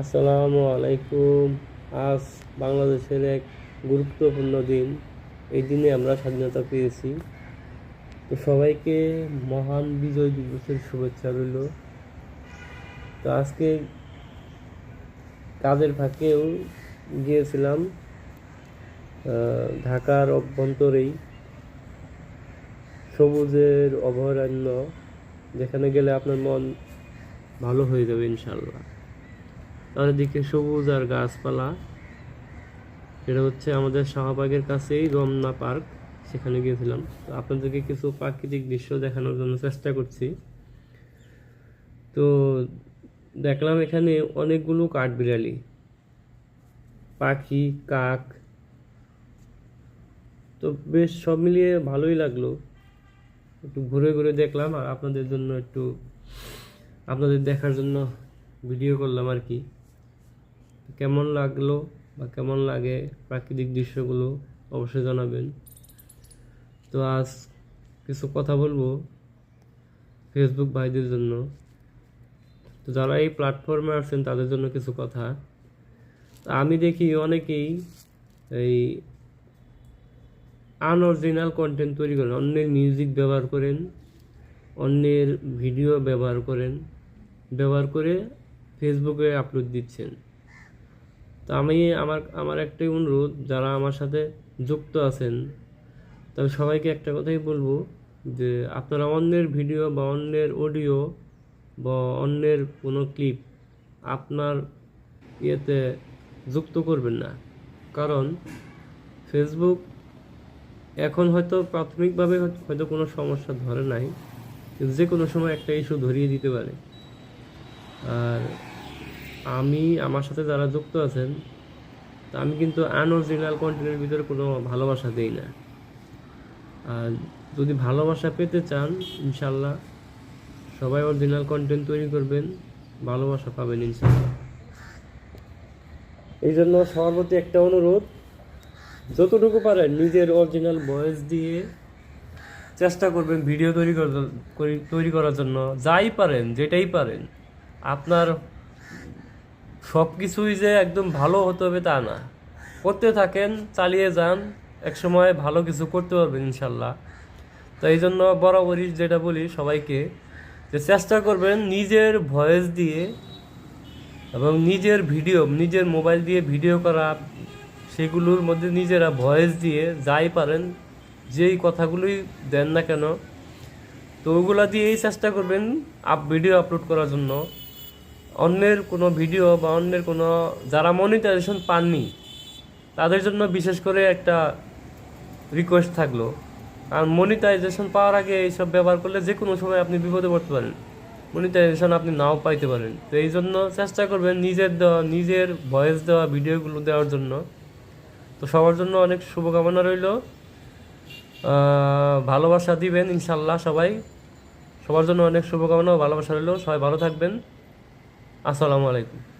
আসসালামু আলাইকুম। আজ বাংলাদেশের এক গুরুত্বপূর্ণ দিন। এই দিনে আমরা স্বাধীনতা পেয়েছি। তো সবাইকে মহান বিজয় দিবসের শুভেচ্ছা রইল। তো আজকে কাজের ফাঁকেও গিয়েছিলাম ঢাকার অভ্যন্তরেই। সবুজের অভয়ারণ্য, যেখানে গেলে আপনার মন ভালো হয়ে যাবে ইনশাল্লাহ চারিদিকে সবুজ আর গাছপালা। এটা হচ্ছে আমাদের শাহবাগের কাছেই রমনা পার্ক, সেখানে গিয়েছিলাম। তো আপনাদেরকে কিছু প্রাকৃতিক দৃশ্য দেখানোর জন্য চেষ্টা করছি। তো দেখলাম এখানে অনেকগুলো কাঠবিড়ালি। পাখি, কাক। তো বেশ সব মিলিয়ে ভালোই লাগল। একটু ঘুরে ঘুরে দেখলাম আর আপনাদের জন্য একটু, আপনাদের দেখার জন্য ভিডিও করলাম আর কি। কেমন লাগল বা কেমন লাগে প্রাকৃতিক দৃশ্যগুলো অবশ্যই জানাবেন। তো আজ কিছু কথা বলব ফেসবুক ভাইদের জন্য। তো যারা এই প্ল্যাটফর্মে আছেন, তাদের জন্য কিছু কথা। আমি দেখি অনেকেই এই আনঅরিজিনাল কন্টেন্ট তৈরি করেন, অন্যের মিউজিক ব্যবহার করেন, অন্যের ভিডিও ব্যবহার করেন, ব্যবহার করে ফেসবুকে আপলোড দিচ্ছেন। তো আমি আমার আমার একটাই অনুরোধ, যারা আমার সাথে যুক্ত আছেন তবে সবাইকে একটা কথাই বলব যে আপনারা অন্যের ভিডিও বা অন্যের অডিও বা অন্যের কোনো ক্লিপ আপনার ইয়েতে যুক্ত করবেন না। কারণ ফেসবুক এখন হয়তো প্রাথমিকভাবে হয়তো কোনো সমস্যা ধরে নাই যে কোনো সময় একটা ইস্যু ধরিয়ে দিতে পারে। আর আমি, আমার সাথে যারা যুক্ত আছেন, তা আমি কিন্তু আনঅরিজিনাল কন্টেন্টের ভিতরে কোনো ভালোবাসা দেই না। আর যদি ভালোবাসা পেতে চান ইনশাল্লাহ সবাই অরিজিনাল কন্টেন্ট তৈরি করবেন, ভালোবাসা পাবেন ইনশাল্লাহ এই জন্য সবার প্রতি একটা অনুরোধ, যতটুকু পারেন নিজের অরিজিনাল ভয়েস দিয়ে চেষ্টা করবেন ভিডিও তৈরি তৈরি করার জন্য, যাই পারেন, যেটাই পারেন, আপনার সব কিছুই যে একদম ভালো হতে হবে তা না। করতে থাকেন, চালিয়ে যান এক সময় ভালো কিছু করতে পারবেন ইনশাল্লাহ। তো এই জন্য বরাবরই যেটা বলি সবাইকে যে চেষ্টা করবেন নিজের ভয়েস দিয়ে এবং নিজের ভিডিও, নিজের মোবাইল দিয়ে ভিডিও করা, সেগুলোর মধ্যে নিজেরা ভয়েস দিয়ে যাই পারেন, যেই কথাগুলোই দেন না কেন, তো ওগুলা দিয়েই চেষ্টা করবেন আপ ভিডিও আপলোড করার জন্য। অন্যের কোনো ভিডিও বা অন্যের কোনো যারা মনিটাইজেশন পাননি, তাদের জন্য বিশেষ করে একটা রিকোয়েস্ট থাকল। কারণ মনিটাইজেশন পাওয়ার আগে এইসব ব্যবহার করলে যে কোনো সময় আপনি বিপদে পড়তে পারেন। মনিটাইজেশন আপনি নাও পাইতে পারেন। তো এই জন্য চেষ্টা করবেন নিজের দেওয়া, নিজের ভয়েস দেওয়া, ভিডিওগুলো দেওয়ার জন্য। তো সবার জন্য অনেক শুভকামনা রইল। ভালোবাসা দিবেন ইনশাল্লাহ সবাই। সবার জন্য অনেক শুভকামনা ভালোবাসা রইল। সবাই ভালো থাকবেন। আসসালামু আলাইকুম।